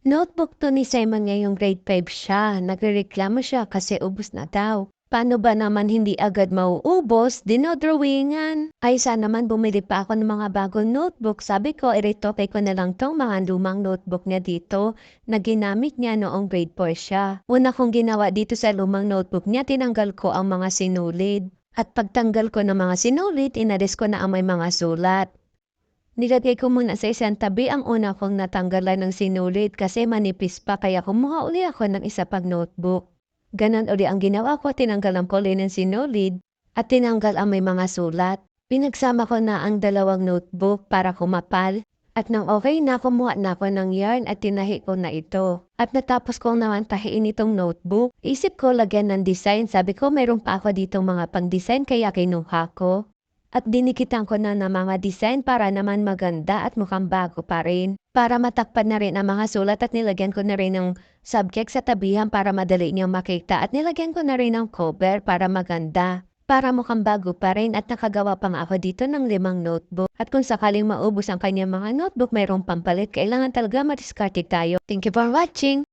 Notebook to ni Simon ngayong grade 5 siya. Nagrereklamo siya kasi ubos na daw. Paano ba naman hindi agad mauubos? Dinodrawingan. Ay, sana naman bumili pa ako ng mga bagong notebook. Sabi ko, iretoke ko na lang tong mga lumang notebook niya dito na ginamit niya noong grade 4 siya. Una kong ginawa dito sa lumang notebook niya, tinanggal ko ang mga sinulid. At pagtanggal ko ng mga sinulid, inalis ko na ang may mga sulat. Nilagay ko muna sa isang tabi ang una kong natanggalan ng sinulid kasi manipis pa kaya kumuha uli ako ng isa pang notebook. Ganon uli ang ginawa ko, tinanggalan ko uli ng sinulid at tinanggal ang may mga sulat. Pinagsama ko na ang dalawang notebook para kumapal at nang okay na kumuha na ako ng yarn at tinahi ko na ito. At natapos kong naman tahiin itong notebook, isip ko lagyan ng design. Sabi ko mayroon pa ako ditong mga pang-design kaya kinuha ko. At dinikitan ko na ng mga design para naman maganda at mukhang bago pa rin. Para matakpan na rin ang mga sulat at nilagyan ko na rin ng subject sa tabihan para madali niyang makita at nilagyan ko na rin ng cover para maganda. Para mukhang bago pa rin at nakagawa pa nga ako dito ng limang notebook. At kung sakaling maubos ang kanyang mga notebook, mayroong pampalit, kailangan talaga madiskarte tayo. Thank you for watching!